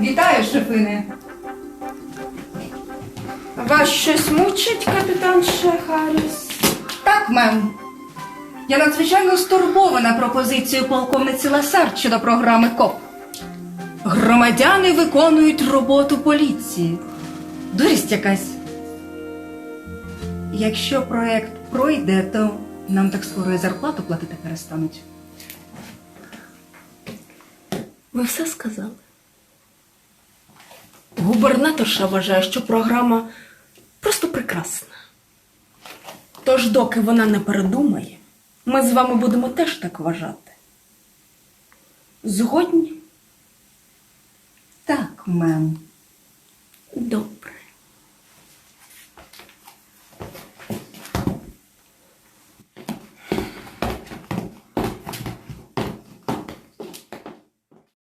Вітаю, шефине. Вас щось мучить, капітан Шехаріс? Так, мем. Я надзвичайно стурбована пропозицією полковниці Ласар щодо програми КОП. Громадяни виконують роботу поліції. Дурість якась. Якщо проект пройде, то нам так скоро і зарплату платити перестануть. Ви все сказали. Губернаторша вважає, що програма просто прекрасна. Тож, доки вона не передумає, ми з вами будемо теж так вважати. Згодні? Так, мем. Добре.